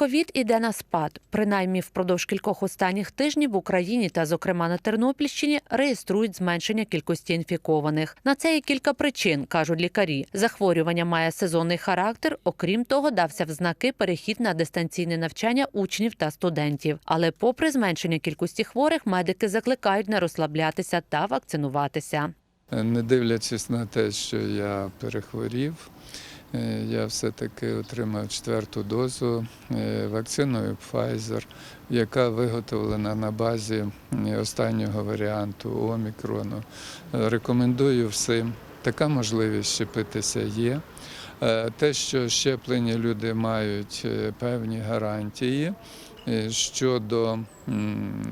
Ковід іде на спад. Принаймні, впродовж кількох останніх тижнів в Україні та, зокрема, на Тернопільщині реєструють зменшення кількості інфікованих. На це є кілька причин, кажуть лікарі. Захворювання має сезонний характер. Окрім того, дався в знаки перехід на дистанційне навчання учнів та студентів. Але, попри зменшення кількості хворих, медики закликають не розслаблятися та вакцинуватися. Не дивлячись на те, що я перехворів, я все-таки отримав четверту дозу е, вакциною Pfizer, яка виготовлена на базі е, останнього варіанту омікрону. Е, Рекомендую всім. Така можливість щепитися є. Е, Те, що щеплені люди мають е, певні гарантії е, щодо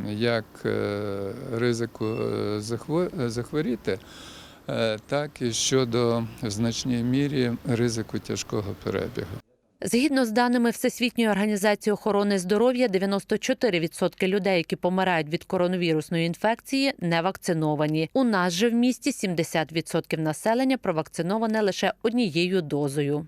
як е, ризику е, захворіти, е, так і щодо в значній мірі ризику тяжкого перебігу. Згідно з даними Всесвітньої організації охорони здоров'я, 94% людей, які помирають від коронавірусної інфекції, не вакциновані. У нас же в місті 70% населення провакциноване лише однією дозою.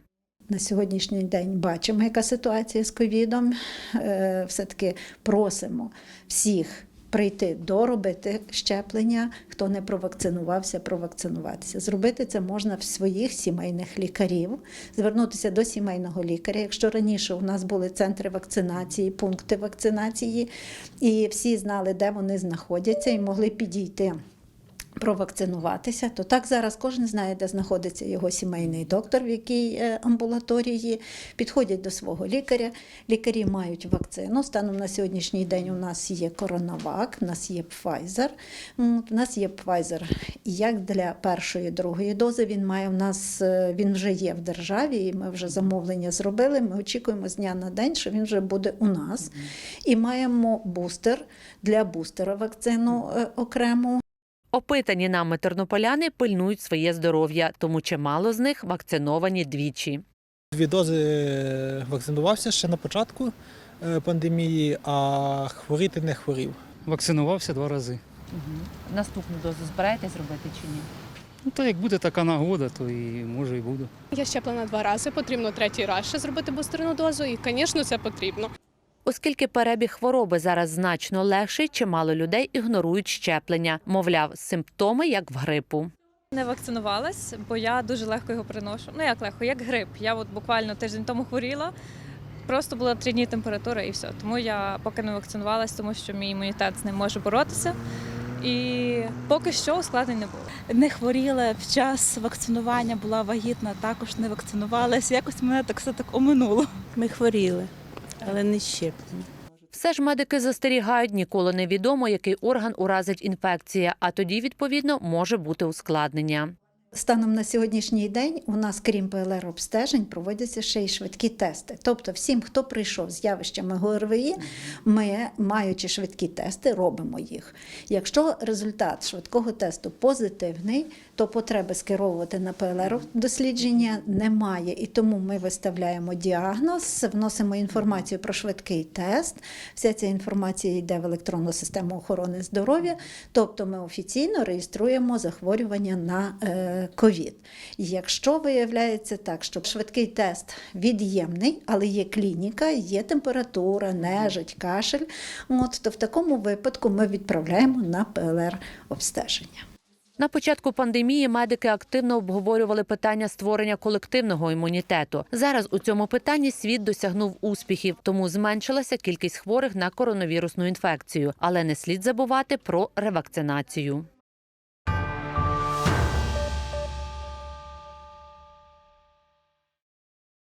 На сьогоднішній день бачимо, яка ситуація з ковідом. Е, Все-таки просимо всіх прийти доробити щеплення, хто не провакцинувався, провакцинуватися. Зробити це можна в своїх сімейних лікарів, звернутися до сімейного лікаря. Якщо раніше у нас були центри вакцинації, пункти вакцинації, і всі знали, де вони знаходяться, і могли підійти провакцинуватися, то так зараз кожен знає, де знаходиться його сімейний доктор, в якій е, амбулаторії, підходять до свого лікаря. Лікарі мають вакцину. Станом на сьогоднішній день у нас є коронавак, у нас є Pfizer. У нас є Pfizer як для першої, другої дози. Він має в нас, е, він вже є в державі, і ми вже замовлення зробили. Ми очікуємо з дня на день, що він вже буде у нас. І маємо бустер для бустера вакцину е, окрему. Опитані нами тернополяни пильнують своє здоров'я, тому чимало з них вакциновані двічі. Дві дози вакцинувався ще на початку е, пандемії, а хворіти не хворів. Вакцинувався два рази. Наступну дозу збираєтесь зробити чи ні? Ну, то як буде така нагода, то і може і буду. Я щеплена два рази, потрібно третій раз ще зробити бустерну дозу, і, звісно, це потрібно. Оскільки перебіг хвороби зараз значно легший, чимало людей ігнорують щеплення. Мовляв, симптоми як в грипу. Не вакцинувалась, бо я дуже легко його приношу. Ну як легко, як грип. Я от буквально тиждень тому хворіла. Просто була три дні температура і все. Тому я поки не вакцинувалась, тому що мій імунітет з ним може боротися. І поки що ускладнень не було. не хворіла в час вакцинування, була вагітна, також не вакцинувалася. Якось мене так все так оминуло. Ми хворіли, але не щеплені. Все ж медики застерігають, ніколи не відомо, який орган уразить інфекція, а тоді, відповідно, може бути ускладнення. Станом на сьогоднішній день у нас, крім ПЛР-обстежень, проводяться ще й швидкі тести. Тобто, всім, хто прийшов з явищами ГОРВІ, ми, маючи швидкі тести, робимо їх. Якщо результат швидкого тесту позитивний, то потреби скеровувати на ПЛР-дослідження немає. І тому ми виставляємо діагноз, вносимо інформацію про швидкий тест. Вся ця інформація йде в електронну систему охорони здоров'я. Тобто ми офіційно реєструємо захворювання на е, ковід. Якщо виявляється так, що швидкий тест від'ємний, але є клініка, є температура, нежить, кашель, от, то в такому випадку ми відправляємо на ПЛР-обстеження. На початку пандемії медики активно обговорювали питання створення колективного імунітету. Зараз у цьому питанні світ досягнув успіхів, тому зменшилася кількість хворих на коронавірусну інфекцію. Але не слід забувати про ревакцинацію.